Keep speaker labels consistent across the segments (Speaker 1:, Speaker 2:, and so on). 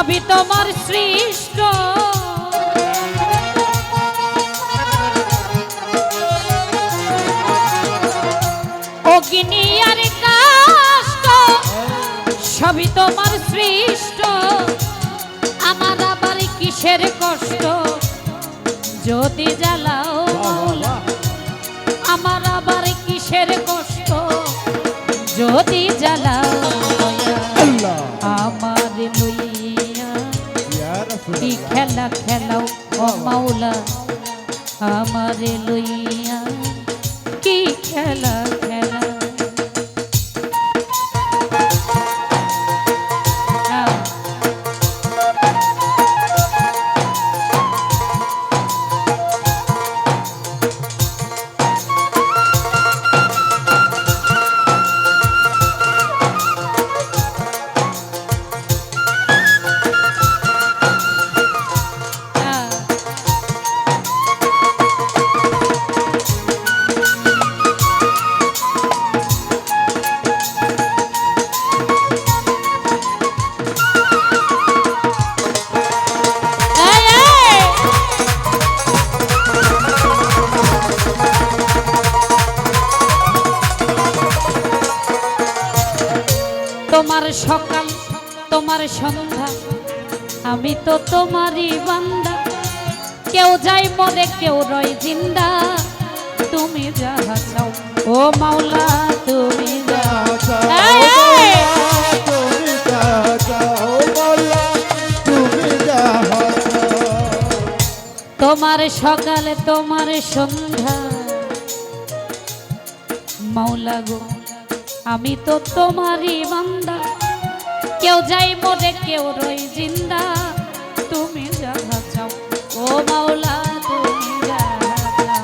Speaker 1: সবই তোমার সৃষ্ট। অগ্নি আর কাষ্ট সবই তোমার সৃষ্ট। আমার আবার কিসের কষ্ট? যদি জ্বালাও আমার আবার কিসের কষ্ট? যদি আমার সকাল তোমার সন্ধ্যা। আমি তো তোমারই বান্দা। কেউ যাই মরে কেউ রয় জিন্দা। তুমি যাহা চাও। ও মাওলা তুমি যাহা
Speaker 2: চাও।
Speaker 1: তোমার সকালে তোমার সন্ধ্যা। মাওলা গো আমি তো তোমারই বান্দা। কেউ যাই মরে কেউ রই জিন্দা। তুমি যাহা চাও, ও মাওলা, তুমি যাহা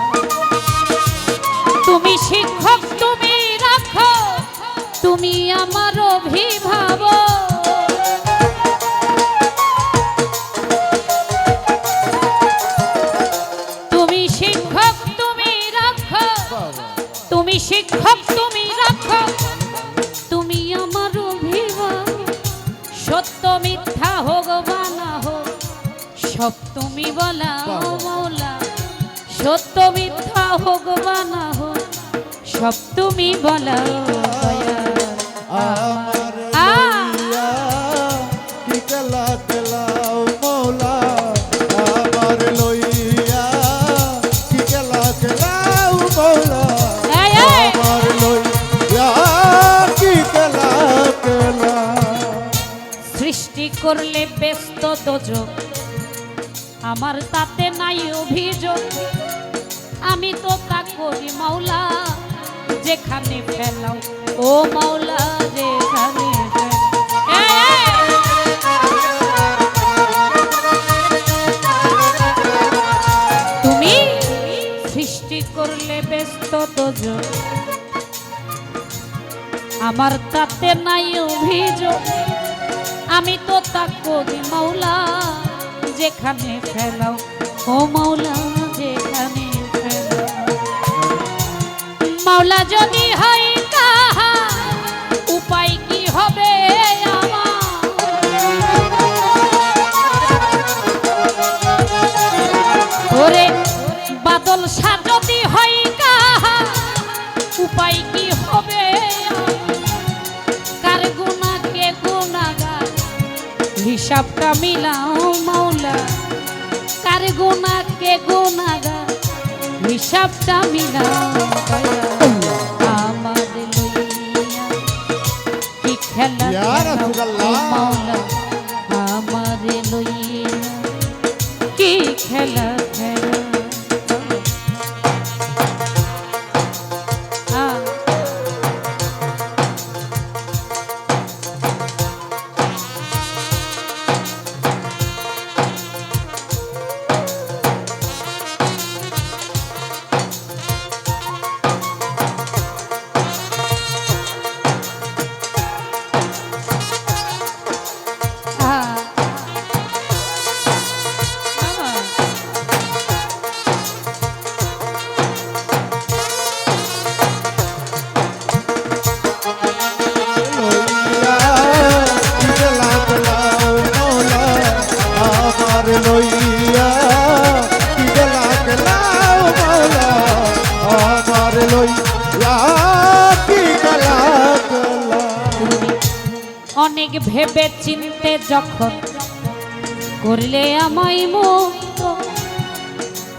Speaker 1: তুমি শিক্ষক সব তুমি বলা মৌলা সত্য মিথ্যা হোক বা না হোক সব তুমি বলা সৃষ্টি করলে ব্যস্ত দোজক আমার তাতে নাই অভিযোগ। আমি তো তা করি মাওলা, যেখানে ফেলাও। ও মাওলা, যেখানে! তুমি সৃষ্টি করলে ব্যস্ত আমার তাতে নাই অভিযোগ। আমি তো তা করি মাওলা যেখানে ফেলাও, ও মাওলা যেখানে ফেলাও। মাওলা যদি হয় কাহা উপায় কি হবে ওরে বাদল সা যদি হয় কাহা উপায় কি হবে হিসাবটা মিলাও। কার গোনা কে গোনাগা হিসাবটা মিলা। আমার কি খেলা মাওলা অনেক ভেবে চিনতে যখন করলে আমায় মুক্ত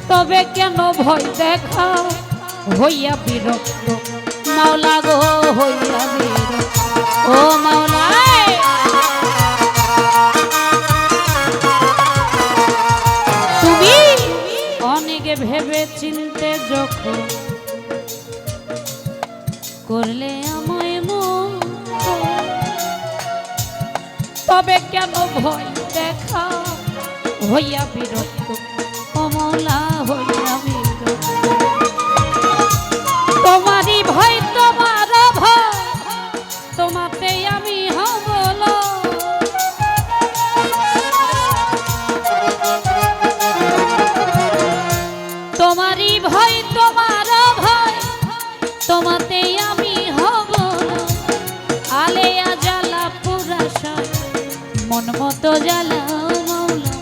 Speaker 1: তবে কেন ভয় দেখা হইয়া বিরক্ত? মাওলা গো, হইয়া বিরক্ত। ও মাওলা তুমি অনেকে ভেবে চিনতে যখন করলে তবে কেন ভয় দেখা? হইয়া বিরক্ত, কমলা হইয়া বিরক্ত। তোমারই ভয়, তোমার ভয় তোমাতে আমি হবল তোমারই ভয় মতো জ্বালা মৌলা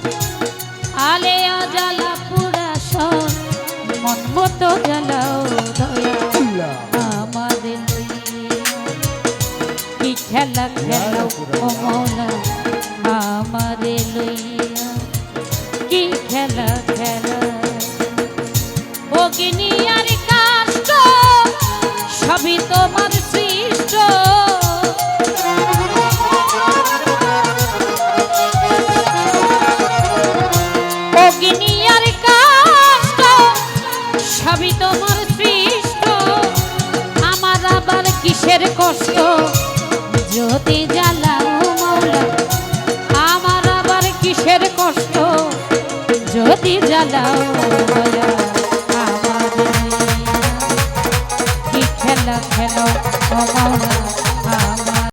Speaker 1: আলেয়া জ্বালা পুরাশা মন মতো জ্বালাও দয়া আমাদের কি খেলা খেলাও ও মৌলা আমারে লইয়া। কি খেলা খেলা অগ্নি আর জ্বালাও দয়া